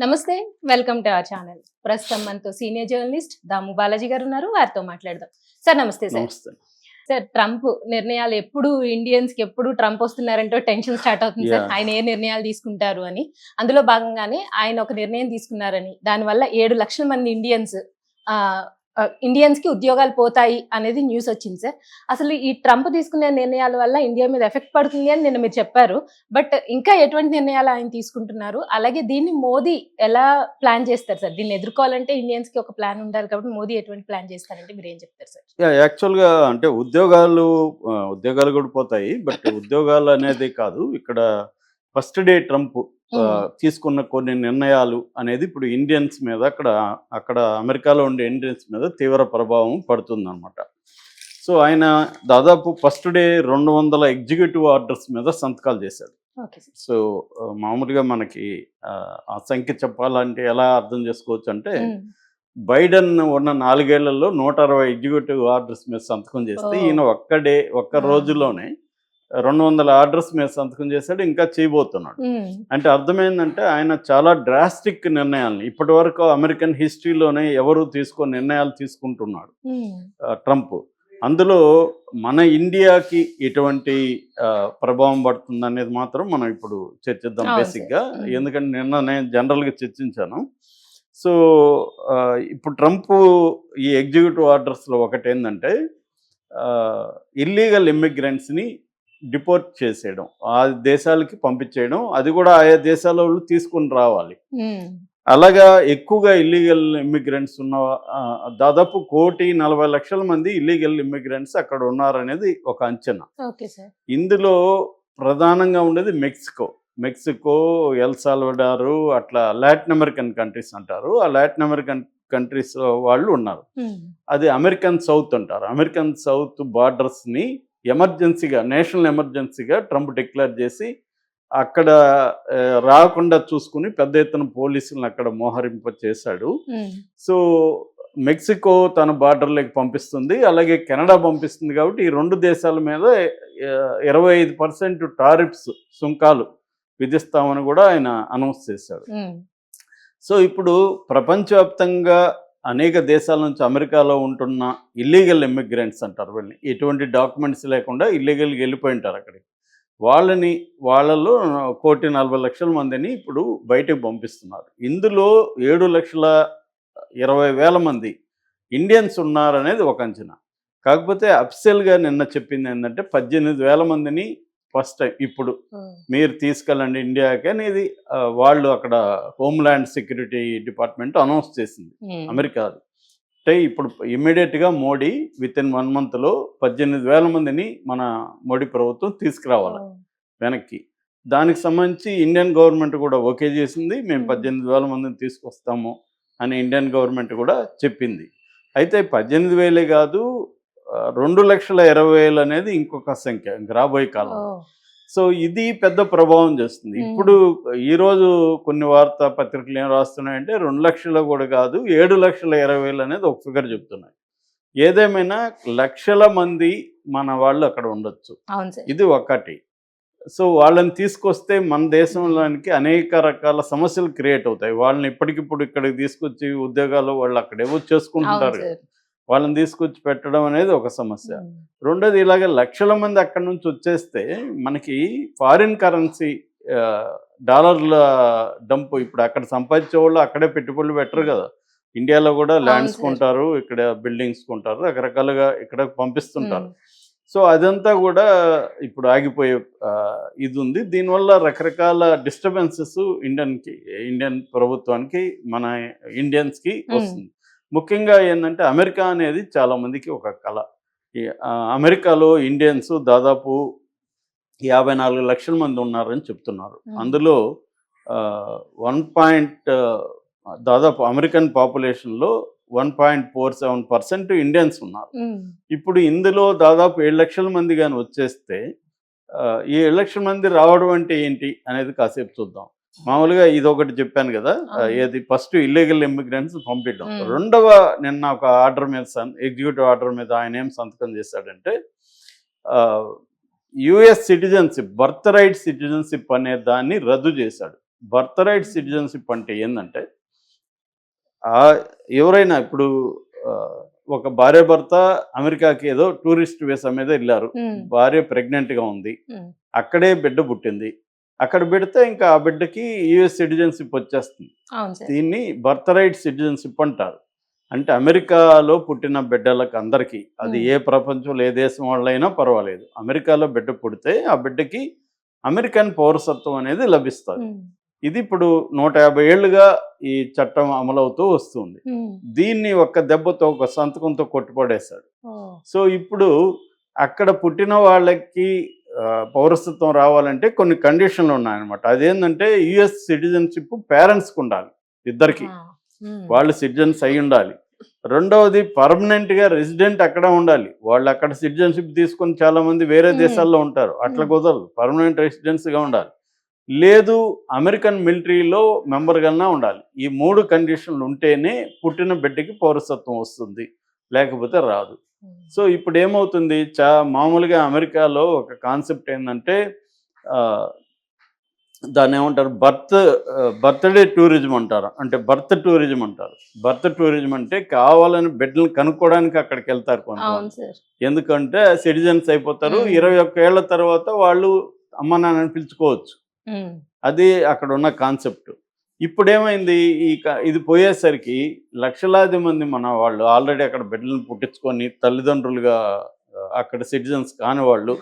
నమస్తే welcome to our channel. ప్రస్తుతం మనతో సీనియర్ జర్నలిస్ట్ దాము బాలాజీ గారు ఉన్నారు వారితో మాట్లాడదాం. సార్ నమస్తే సార్. సార్ ట్రంప్ నిర్ణయాలు ఎప్పుడు ఇండియన్స్కి ఎప్పుడు ట్రంప్ వస్తున్నారంటో టెన్షన్ స్టార్ట్ అవుతుంది సార్. ఆయన ఏ నిర్ణయాలు తీసుకుంటారు అని. అందులో భాగంగానే ఆయన ఒక నిర్ణయం తీసుకున్నారని. దానివల్ల ఏడు లక్షల మంది ఇండియన్స్ ఇండియన్స్కి ఉద్యోగాలు పోతాయి అనేది న్యూస్ వచ్చింది సార్. అసలు ఈ ట్రంప్ తీసుకునే నిర్ణయాల వల్ల ఇండియా మీద ఎఫెక్ట్ పడుతుంది అని నిన్న మీరు చెప్పారు. బట్ ఇంకా ఎటువంటి నిర్ణయాలు ఆయన తీసుకుంటున్నారు? అలాగే దీన్ని మోదీ ఎలా ప్లాన్ చేస్తారు సార్? దీన్ని ఎదుర్కోవాలంటే ఇండియన్స్కి ఒక ప్లాన్ ఉండాలి కాబట్టి మోదీ ఎటువంటి ప్లాన్ చేస్తారంటే మీరు ఏం చెప్తారు సార్? యాక్చువల్గా అంటే ఉద్యోగాలు ఉద్యోగాలు కూడా పోతాయి. బట్ ఉద్యోగాలు అనేది కాదు. ఇక్కడ ఫస్ట్ డే ట్రంప్ తీసుకున్న కొన్ని నిర్ణయాలు అనేది ఇప్పుడు ఇండియన్స్ మీద అక్కడ అక్కడ అమెరికాలో ఉండే ఇండియన్స్ మీద తీవ్ర ప్రభావం పడుతుంది అనమాట సో ఆయన దాదాపు ఫస్ట్ డే రెండు వందల ఎగ్జిక్యూటివ్ ఆర్డర్స్ మీద సంతకాలు చేశాడు. సార్. సో మామూలుగా మనకి ఆ, సంఖ్య చెప్పాలంటే ఎలా అర్థం చేసుకోవచ్చు అంటే బైడెన్ ఉన్న నాలుగేళ్ళలో నూట అరవై ఎగ్జిక్యూటివ్ ఆర్డర్స్ మీద సంతకం చేస్తే. ఈయన ఒక్క డే ఒక్క. రోజులోనే రెండు వందల ఆర్డర్స్ మీద సంతకం చేశాడు ఇంకా చేయబోతున్నాడు. అంటే అర్థమైందంటే ఆయన చాలా డ్రాస్టిక్ నిర్ణయాలను ఇప్పటి వరకు అమెరికన్ హిస్టరీలోనే ఎవరు తీసుకొని నిర్ణయాలు తీసుకుంటున్నాడు ట్రంప్. అందులో మన ఇండియాకి ఎటువంటి ప్రభావం పడుతుంది అనేది మాత్రం మనం ఇప్పుడు చర్చిద్దాం బేసిక్గా. ఎందుకంటే నిన్న నేను జనరల్గా చర్చించాను. సో ఇప్పుడు ట్రంప్ ఈ ఎగ్జిక్యూటివ్ ఆర్డర్స్లో ఒకటి ఏంటంటే ఇల్లీగల్ ఇమ్మిగ్రెంట్స్ని డిపోర్ట్ చేసేయడం ఆ దేశాలకి పంపించేయడం అది కూడా ఆయా దేశాల వాళ్ళు తీసుకుని రావాలి. అలాగా ఎక్కువగా ఇల్లీగల్ ఇమ్మిగ్రెంట్స్ ఉన్న దాదాపు కోటి నలభై లక్షల మంది ఇల్లీగల్ ఇమ్మిగ్రెంట్స్ అక్కడ ఉన్నారనేది ఒక అంచనా. ఇందులో ప్రధానంగా ఉండేది మెక్సికో. మెక్సికో ఎల్ సాల్వడారు అట్లా లాటిన్ అమెరికన్ కంట్రీస్ అంటారు. ఆ లాటిన్ అమెరికన్ కంట్రీస్ వాళ్ళు ఉన్నారు. అది అమెరికన్ సౌత్ అంటారు. అమెరికన్ సౌత్ బార్డర్స్ని ఎమర్జెన్సీగా నేషనల్ ఎమర్జెన్సీగా ట్రంప్ డిక్లేర్ చేసి అక్కడ రాకుండా చూసుకుని పెద్ద ఎత్తున పోలీసులను అక్కడ మోహరింప చేశాడు. సో మెక్సికో తన బార్డర్లోకి పంపిస్తుంది. అలాగే కెనడా పంపిస్తుంది కాబట్టి ఈ రెండు దేశాల మీద ఇరవై ఐదు పర్సెంట్ టారిఫ్స్ సుంకాలు విధిస్తామని కూడా ఆయన అనౌన్స్ చేశాడు. సో ఇప్పుడు ప్రపంచవ్యాప్తంగా అనేక దేశాల నుంచి అమెరికాలో ఉంటున్న ఇల్లీగల్ ఇమ్మిగ్రెంట్స్ అంటారు వీళ్ళని. ఎటువంటి డాక్యుమెంట్స్ లేకుండా ఇల్లీగల్గా వెళ్ళిపోయి ఉంటారు అక్కడికి. వాళ్ళని వాళ్ళలో కోటి నలభై లక్షల మందిని ఇప్పుడు బయటకు పంపిస్తున్నారు. ఇందులో ఏడు లక్షల ఇరవై వేల మంది ఇండియన్స్ ఉన్నారనేది ఒక అంచనా. కాకపోతే అఫ్సెల్గా నిన్న చెప్పింది ఏంటంటే పద్దెనిమిది వేల మందిని ఫస్ట్ టైం. ఇప్పుడు మీరు తీసుకెళ్ళండి ఇండియాకి అనేది వాళ్ళు అక్కడ హోమ్ల్యాండ్ సెక్యూరిటీ డిపార్ట్మెంట్ అనౌన్స్ చేసింది. అమెరికాది అంటే ఇప్పుడు ఇమ్మీడియట్గా మోడీ విత్ ఇన్ వన్ మంత్లో పద్దెనిమిది వేల మందిని మన మోడీ ప్రభుత్వం తీసుకురావాలి వెనక్కి. దానికి సంబంధించి ఇండియన్ గవర్నమెంట్ కూడా ఓకే చేసింది. మేము. పద్దెనిమిది వేల మందిని తీసుకొస్తాము అని ఇండియన్ గవర్నమెంట్ కూడా చెప్పింది. అయితే పద్దెనిమిది వేలే కాదు రెండు లక్షల ఇరవై వేలు అనేది ఇంకొక సంఖ్య రాబోయే కాలం సో ఇది పెద్ద ప్రభావం చేస్తుంది. ఇప్పుడు ఈరోజు కొన్ని వార్తా పత్రికలు ఏం రాస్తున్నాయంటే రెండు లక్షలు కూడా కాదు ఏడు లక్షల ఇరవై వేలు అనేది ఒక ఫిగర్ చెప్తున్నాయి. ఏదేమైనా లక్షల మంది మన వాళ్ళు అక్కడ ఉండొచ్చు. ఇది ఒకటి సో వాళ్ళని తీసుకొస్తే మన దేశంలోనికి అనేక రకాల సమస్యలు క్రియేట్ అవుతాయి. వాళ్ళని ఇప్పటికిప్పుడు ఇక్కడికి తీసుకొచ్చి ఉద్యోగాలు వాళ్ళు అక్కడ ఏవో అవును చేసుకుంటున్నారు సార్. వాళ్ళని తీసుకొచ్చి పెట్టడం అనేది ఒక సమస్య. రెండోది ఇలాగే లక్షల మంది అక్కడ నుంచి వచ్చేస్తే మనకి ఫారిన్ కరెన్సీ డాలర్ల డంప్ ఇప్పుడు అక్కడ సంపాదించే వాళ్ళు అక్కడే పెట్టుబడులు పెట్టరు కదా. ఇండియాలో కూడా ల్యాండ్స్. కొంటారు ఇక్కడ బిల్డింగ్స్ కొంటారు రకరకాలుగా ఇక్కడ పంపిస్తుంటారు. సో అదంతా కూడా ఇప్పుడు ఆగిపోయే ఇది ఉంది దీనివల్ల రకరకాల డిస్టర్బెన్సెస్ ఇండియన్కి ఇండియన్ ప్రభుత్వానికి మన ఇండియన్స్కి వస్తుంది. ముఖ్యంగా ఏంటంటే అమెరికా అనేది చాలా మందికి ఒక కళ. అమెరికాలో ఇండియన్స్ దాదాపు యాభై నాలుగు లక్షల మంది ఉన్నారని చెప్తున్నారు. అందులో వన్ పాయింట్ దాదాపు American పాపులేషన్లో one point four seven percent Indians ఉన్నారు. ఇప్పుడు ఇందులో దాదాపు ఏడు లక్షల మంది కానీ వచ్చేస్తే ఈ ఏడు లక్షల మంది రావడం అంటే ఏంటి అనేది కాసేపు చూద్దాం. మామూలుగా ఇది ఒకటి చెప్పాను కదా. ఏది ఫస్ట్ ఇల్లీగల్ ఇమిగ్రెంట్స్ పంపించడం. రెండవ నిన్న ఒక ఆర్డర్ మీద ఎగ్జిక్యూటివ్ ఆర్డర్ మీద ఆయన ఏం సంతకం చేశాడంటే US citizenship birthright citizenship అనే దాన్ని రద్దు చేశాడు. బర్త్ రైట్ సిటిజన్షిప్ అంటే ఏంటంటే ఎవరైనా ఇప్పుడు ఒక భార్య భర్త అమెరికాకి ఏదో టూరిస్ట్ వీసా మీద వెళ్ళారు. భార్య pregnant గా ఉంది. అక్కడే బిడ్డ పుట్టింది. అక్కడ పెడితే ఇంకా ఆ బిడ్డకి యుఎస్ సిటిజన్షిప్ వచ్చేస్తుంది. దీన్ని బర్త్ రైట్ సిటిజన్షిప్ అంటారు. అంటే అమెరికాలో పుట్టిన బిడ్డలకు అందరికీ అది. ఏ ప్రపంచంలో ఏ దేశం వాళ్ళైనా పర్వాలేదు. అమెరికాలో బిడ్డ పుడితే ఆ బిడ్డకి అమెరికన్ పౌరసత్వం అనేది లభిస్తుంది. ఇది ఇప్పుడు నూట యాభై ఏళ్ళుగా ఈ చట్టం అమలవుతూ వస్తుంది. దీన్ని ఒక్క దెబ్బతో ఒక సంతకంతో కొట్టుపడేశాడు. సో ఇప్పుడు అక్కడ పుట్టిన వాళ్ళకి పౌరసత్వం రావాలంటే కొన్ని కండిషన్లు ఉన్నాయన్నమాట. అదేంటంటే యుఎస్ సిటిజన్షిప్ పేరెంట్స్కి ఉండాలి ఇద్దరికి. వాళ్ళు సిటిజన్స్ అయి ఉండాలి. రెండవది పర్మనెంట్గా రెసిడెంట్ అక్కడ ఉండాలి. వాళ్ళు అక్కడ సిటిజన్షిప్ తీసుకొని చాలా మంది వేరే. దేశాల్లో ఉంటారు. అట్లా. కుదరదు. పర్మనెంట్ రెసిడెన్స్గా ఉండాలి. లేదు అమెరికన్ మిలిటరీలో మెంబర్ కన్నా ఉండాలి. ఈ మూడు కండిషన్లు ఉంటేనే పుట్టిన బిడ్డకి పౌరసత్వం వస్తుంది. లేకపోతే రాదు. సో ఇప్పుడు ఏమవుతుంది చా మామూలుగా అమెరికాలో ఒక కాన్సెప్ట్ ఏంటంటే దాన్ని ఏమంటారు బర్త్ బర్త్డే టూరిజం అంటారు. అంటే బర్త్ టూరిజం అంటారు. బర్త్ టూరిజం అంటే కావాలని బిడ్డలు కనుక్కోవడానికి అక్కడికి వెళ్తారు సార్. ఎందుకంటే సిటిజన్స్ అయిపోతారు. Hmm. ఇరవై ఒక్క ఏళ్ళ తర్వాత వాళ్ళు అమ్మ నాన్నని పిలుచుకోవచ్చు. ఉమ్, అది అక్కడ ఉన్న కాన్సెప్ట్. ఇప్పుడు ఏమైంది ఈ ఇది పోయేసరికి లక్షలాది మంది మన వాళ్ళు ఆల్రెడీ అక్కడ బిడ్డలను పుట్టించుకొని తల్లిదండ్రులుగా అక్కడ సిటిజన్స్ కాని వాళ్ళు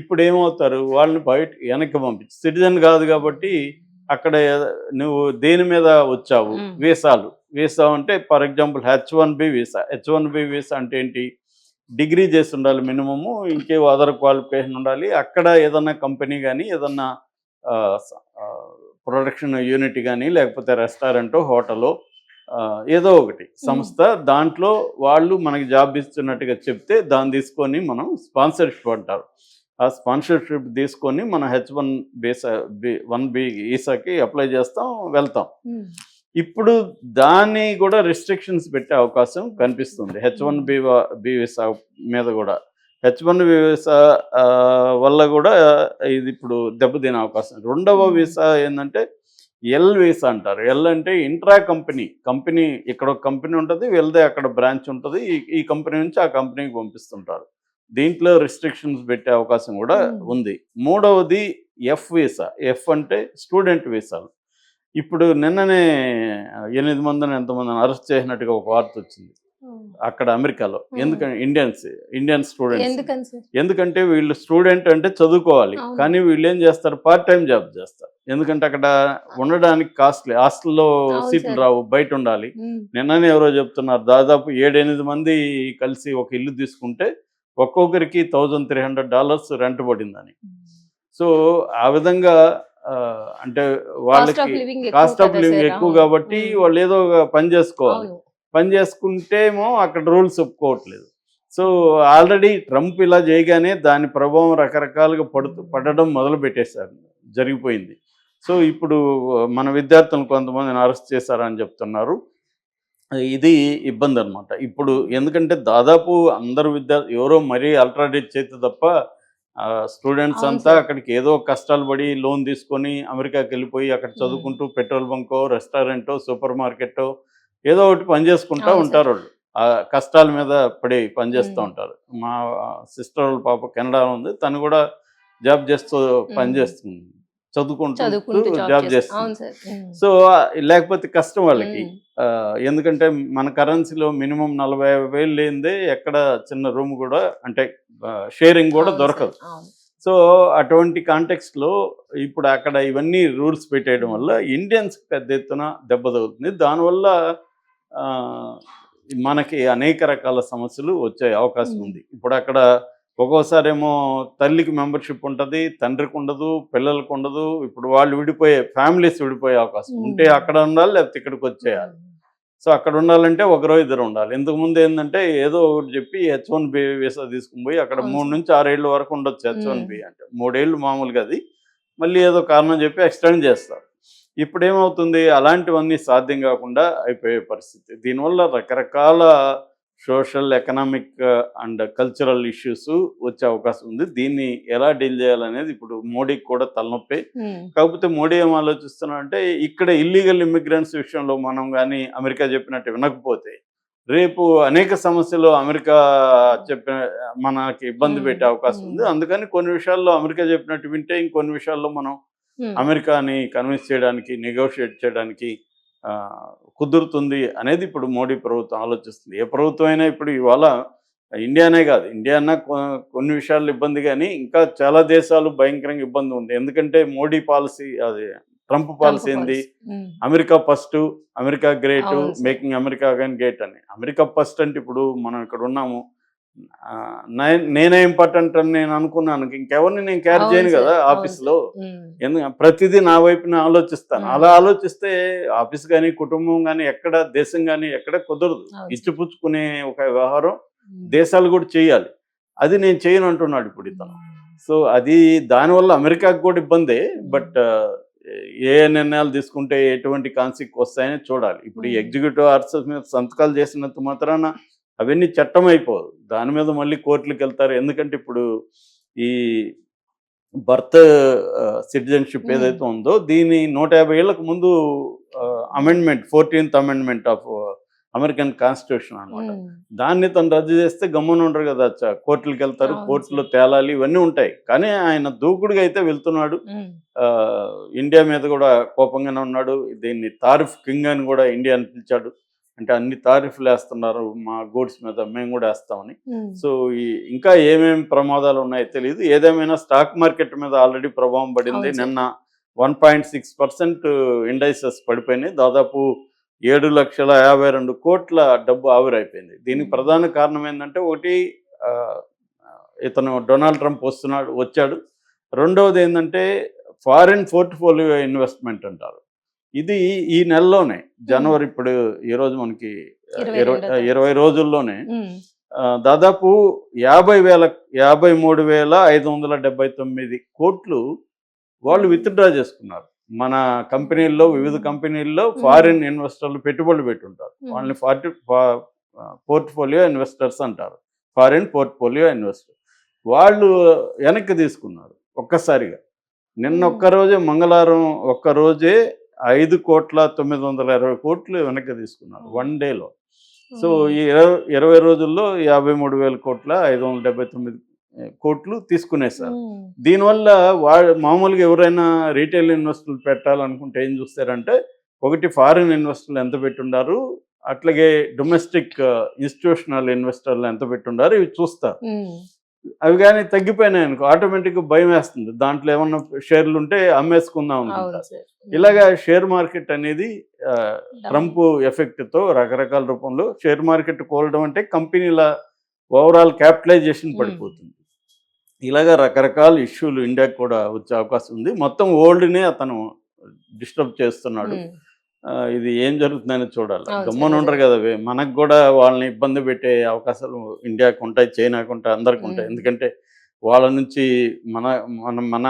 ఇప్పుడు ఏమవుతారు వాళ్ళని బయట వెనక్కి పంపించి సిటిజన్ కాదు కాబట్టి అక్కడ నువ్వు దేని మీద వచ్చావు. వీసాలు. వీసా అంటే for example H one B visa. H one B visa అంటే ఏంటి? డిగ్రీ చేసి ఉండాలి మినిమము ఇంకే అదర్ క్వాలిఫికేషన్ ఉండాలి. అక్కడ ఏదన్నా కంపెనీ కానీ ఏదన్నా ప్రొడక్షన్ యూనిట్ కానీ లేకపోతే రెస్టారెంటో హోటలో ఏదో ఒకటి సంస్థ దాంట్లో వాళ్ళు మనకి జాబ్ ఇస్తున్నట్టుగా చెప్తే దాన్ని తీసుకొని మనం స్పాన్సర్షిప్ అంటారు. ఆ స్పాన్సర్షిప్ తీసుకొని మన H one visa B one B ఈసాకి apply చేస్తాం వెళ్తాం. ఇప్పుడు దాన్ని కూడా రిస్ట్రిక్షన్స్ పెట్టే అవకాశం కనిపిస్తుంది. H one B B visa మీద కూడా. హెచ్ వన్ వీసా వల్ల కూడా ఇది ఇప్పుడు దెబ్బతినే అవకాశం. రెండవ. వీసా ఏంటంటే ఎల్ వీసా అంటారు ఎల్ అంటే ఇంట్రా కంపెనీ కంపెనీ ఇక్కడ ఒక కంపెనీ ఉంటుంది వెళ్తే అక్కడ బ్రాంచ్ ఉంటుంది ఈ ఈ కంపెనీ నుంచి ఆ కంపెనీకి పంపిస్తుంటారు దీంట్లో రిస్ట్రిక్షన్స్ పెట్టే అవకాశం కూడా Hmm. ఉంది మూడవది ఎఫ్ వీసా ఎఫ్ అంటే స్టూడెంట్ వీసాలు ఇప్పుడు నిన్ననే ఎనిమిది మందిని ఎంతమందిని అరెస్ట్ చేసినట్టుగా ఒక వార్త వచ్చింది. అక్కడ అమెరికాలో. ఎందుకంటే ఇండియన్స్ ఇండియన్ స్టూడెంట్స్ ఎందుకంటే వీళ్ళు స్టూడెంట్ అంటే చదువుకోవాలి. కానీ వీళ్ళు ఏం చేస్తారు? పార్ట్ టైం జాబ్ చేస్తారు. ఎందుకంటే అక్కడ ఉండడానికి కాస్ట్లీ హాస్టల్లో సీట్లు. రావు. బయట ఉండాలి. నిన్ననే ఎవరో చెప్తున్నారు. దాదాపు ఏడెనిమిది మంది కలిసి ఒక ఇల్లు తీసుకుంటే ఒక్కొక్కరికి thousand three hundred dollars rent పడిందని. సో ఆ విధంగా అంటే వాళ్ళకి కాస్ట్ ఆఫ్ లివింగ్ ఎక్కువ కాబట్టి వాళ్ళు ఏదో పని చేసుకోవాలి. పని చేసుకుంటేమో అక్కడ రూల్స్ ఒప్పుకోవట్లేదు. సో ఆల్రెడీ ట్రంప్ ఇలా చేయగానే దాని ప్రభావం రకరకాలుగా పడుతూ పడడం మొదలు పెట్టేశారు. జరిగిపోయింది. సో ఇప్పుడు మన విద్యార్థులను కొంతమందిని అరెస్ట్ చేశారని చెప్తున్నారు. ఇది ఇబ్బంది అనమాట ఇప్పుడు ఎందుకంటే దాదాపు అందరు విద్యార్థి ఎవరో మరీ అల్ట్రాడేట్ చేస్తే తప్ప స్టూడెంట్స్ అంతా. అక్కడికి ఏదో కష్టాలు పడి లోన్ తీసుకొని అమెరికాకి వెళ్ళిపోయి అక్కడ. చదువుకుంటూ పెట్రోల్ బంకో రెస్టారెంటో సూపర్ మార్కెటో ఏదో ఒకటి పని చేసుకుంటా ఉంటారు వాళ్ళు. ఆ కష్టాల మీద పడి పని చేస్తూ Hmm. ఉంటారు. మా సిస్టర్ వాళ్ళ పాప కెనడాలో ఉంది. తను కూడా జాబ్ చేస్తూ పని Hmm. చేస్తుంది. చదువుకుంటూ జాబ్ చేస్తుంది. సో లేకపోతే కష్టం వాళ్ళకి. ఎందుకంటే మన కరెన్సీలో మినిమం నలభై వేలు లేనిదే ఎక్కడ చిన్న రూమ్ కూడా అంటే షేరింగ్ కూడా దొరకదు. సో అటువంటి కాంటెక్స్ట్లో ఇప్పుడు అక్కడ ఇవన్నీ రూల్స్ పెట్టేయడం వల్ల ఇండియన్స్ పెద్ద ఎత్తున దెబ్బ తగులుతుంది. దానివల్ల మనకి అనేక రకాల సమస్యలు వచ్చే అవకాశం. ఉంది ఇప్పుడు అక్కడ ఒక్కోసారి ఏమో తల్లికి మెంబర్షిప్ ఉంటుంది తండ్రికి ఉండదు పిల్లలకు ఉండదు ఇప్పుడు వాళ్ళు విడిపోయే ఫ్యామిలీస్ విడిపోయే అవకాశం. ఉంటే అక్కడ ఉండాలి లేకపోతే ఇక్కడికి వచ్చేయాలి సో అక్కడ ఉండాలంటే ఒకరో ఇద్దరు ఉండాలి ఇంతకు ముందు ఏంటంటే ఏదో ఒకటి చెప్పి హెచ్ వన్ బి వీసా తీసుకుని పోయి అక్కడ మూడు. నుంచి ఆరేళ్ళ వరకు ఉండొచ్చు హెచ్ వన్. బి అంటే మూడేళ్ళు మామూలుగా అది మళ్ళీ ఏదో కారణం చెప్పి ఎక్స్టెండ్ చేస్తారు ఇప్పుడు ఏమవుతుంది అలాంటివన్నీ సాధ్యం కాకుండా అయిపోయే పరిస్థితి. దీనివల్ల రకరకాల social economic and cultural issues వచ్చే అవకాశం ఉంది. దీన్ని ఎలా డీల్ చేయాలనేది ఇప్పుడు మోడీకి కూడా తలనొప్పి. కాకపోతే మోడీ ఏం ఆలోచిస్తున్నారంటే ఇక్కడ ఇల్లీగల్ ఇమిగ్రెంట్స్ విషయంలో మనం కానీ అమెరికా చెప్పినట్టు వినకపోతే రేపు అనేక సమస్యలు అమెరికా చెప్పిన మనకి ఇబ్బంది పెట్టే అవకాశం ఉంది. అందుకని కొన్ని విషయాల్లో అమెరికా చెప్పినట్టు వింటే ఇంకొన్ని విషయాల్లో మనం అమెరికాని కన్విన్స్ చేయడానికి నెగోషియేట్ చేయడానికి కుదురుతుంది అనేది ఇప్పుడు మోడీ ప్రభుత్వం ఆలోచిస్తుంది. ఏ ప్రభుత్వం అయినా ఇప్పుడు ఇవాళ ఇండియానే కాదు. ఇండియా అన్నా కొన్ని విషయాల్లో ఇబ్బంది కానీ ఇంకా చాలా దేశాలు భయంకరంగా ఇబ్బంది ఉంది. ఎందుకంటే మోడీ పాలసీ అది ట్రంప్ పాలసీ ఏంది? America first America great. Making America again great అని. అమెరికా ఫస్ట్ అంటే ఇప్పుడు మనం ఇక్కడ ఉన్నాము. నేనే ఇంపార్టెంట్ అని నేను అనుకున్నాను. ఇంకెవరిని నేను క్యారీ చేయను కదా ఆఫీస్లో ఉమ్, ఎందుకు ప్రతిదీ నా వైపున ఆలోచిస్తాను. అలా ఆలోచిస్తే ఆఫీస్ కానీ కుటుంబం కానీ ఎక్కడ దేశం కానీ ఎక్కడ కుదరదు. ఇచ్చిపుచ్చుకునే ఒక వ్యవహారం దేశాలు కూడా చేయాలి. అది నేను చేయను అంటున్నాడు ఇప్పుడు ఇతను. సో అది దానివల్ల అమెరికాకు కూడా ఇబ్బందే బట్ ఏ నిర్ణయాలు తీసుకుంటే ఎటువంటి కాన్సిక్ వస్తాయని చూడాలి. ఇప్పుడు. ఎగ్జిక్యూటివ్ ఆర్డర్స్ మీద సంతకాలు చేసినంత మాత్రాన అవన్నీ చట్టం అయిపోదు దాని మీద మళ్ళీ కోర్టులకు వెళ్తారు ఎందుకంటే ఇప్పుడు ఈ బర్త్ సిటిజన్షిప్. ఏదైతే ఉందో దీని నూట యాభై ఏళ్ళకు ముందు amendment fourteenth amendment of American constitution అన్నమాట. ఉమ్, దాన్ని తను రద్దు చేస్తే గమ్మున ఉండరు కదా కోర్టులకు వెళ్తారు కోర్టులో. తేలాలి ఇవన్నీ ఉంటాయి. కానీ ఆయన దూకుడుగా అయితే వెళ్తున్నాడు. ఇండియా మీద కూడా కోపంగానే ఉన్నాడు. దీన్ని తారిఫ్ కింగ్ అని కూడా ఇండియాని పిలిచాడు. అంటే అన్ని తారిఫ్లు వేస్తున్నారు మా గూడ్స్ మీద మేము కూడా వేస్తామని. సో ఇంకా ఏమేమి ప్రమాదాలు ఉన్నాయో తెలియదు. ఏదేమైనా స్టాక్ మార్కెట్ మీద ఆల్రెడీ ప్రభావం పడింది. నిన్న one point six percent indices పడిపోయినాయి. దాదాపు ఏడు లక్షల యాభై రెండు కోట్ల డబ్బు ఆవిరైపోయింది. దీనికి. ప్రధాన కారణం ఏంటంటే ఒకటి ఇతను డొనాల్డ్ ట్రంప్ వస్తున్నాడు వచ్చాడు. రెండవది ఏంటంటే ఫారిన్ పోర్ట్ఫోలియో ఇన్వెస్ట్మెంట్ అంటారు. ఇది ఈ నెలలోనే జనవరి ఇప్పుడు ఈ రోజు మనకి ఇరవై రోజుల్లోనే. దాదాపు యాభై వేల యాభై మూడు వేల ఐదు వందల డెబ్బై తొమ్మిది కోట్లు వాళ్ళు విత్డ్రా చేసుకున్నారు. మన కంపెనీల్లో వివిధ కంపెనీల్లో ఫారిన్ ఇన్వెస్టర్లు పెట్టుబడులు పెట్టుంటారు. వాళ్ళని ఫార్టీ పోర్ట్ఫోలియో ఇన్వెస్టర్స్ అంటారు. Foreign portfolio investor. వాళ్ళు వెనక్కి తీసుకున్నారు ఒక్కసారిగా. నిన్న. ఒక్కరోజే మంగళవారం ఒక్కరోజే ఐదు కోట్ల తొమ్మిది వందల ఇరవై కోట్లు వెనక్కి తీసుకున్నారు వన్ డేలో. సో ఈ ఇరవై ఇరవై రోజుల్లో యాభై మూడు వేల కోట్ల ఐదు వందల డెబ్బై తొమ్మిది కోట్లు తీసుకునేసారు దీనివల్ల వా మామూలుగా ఎవరైనా రీటైల్ ఇన్వెస్టర్లు పెట్టాలనుకుంటే ఏం చూస్తారంటే ఒకటి ఫారిన్ ఇన్వెస్టర్లు ఎంత పెట్టుండారు అట్లాగే డొమెస్టిక్ ఇన్స్టిట్యూషనల్ ఇన్వెస్టర్లు ఎంత పెట్టుండారు ఇవి చూస్తారు. అవి కానీ తగ్గిపోయినాయి అనుకో ఆటోమేటిక్గా భయం వేస్తుంది. దాంట్లో ఏమన్నా షేర్లు ఉంటే అమ్మేసుకుందాం ఇలాగా షేర్ మార్కెట్ అనేది ట్రంప్ ఎఫెక్ట్తో రకరకాల రూపంలో షేర్ మార్కెట్ కోలడం అంటే కంపెనీల ఓవరాల్ క్యాపిటలైజేషన్. పడిపోతుంది. ఇలాగా రకరకాల ఇష్యూలు ఇండియాకి కూడా వచ్చే అవకాశం ఉంది. మొత్తం వరల్డ్నే అతను డిస్టర్బ్ చేస్తున్నాడు. ఇది ఏం జరుగుతుందని చూడాలి గమ్మని. ఉండరు కదా. మనకు కూడా వాళ్ళని ఇబ్బంది పెట్టే అవకాశాలు ఇండియాకు ఉంటాయి చైనాకు ఉంటాయి అందరికి ఉంటాయి. ఎందుకంటే వాళ్ళ నుంచి మన మన మన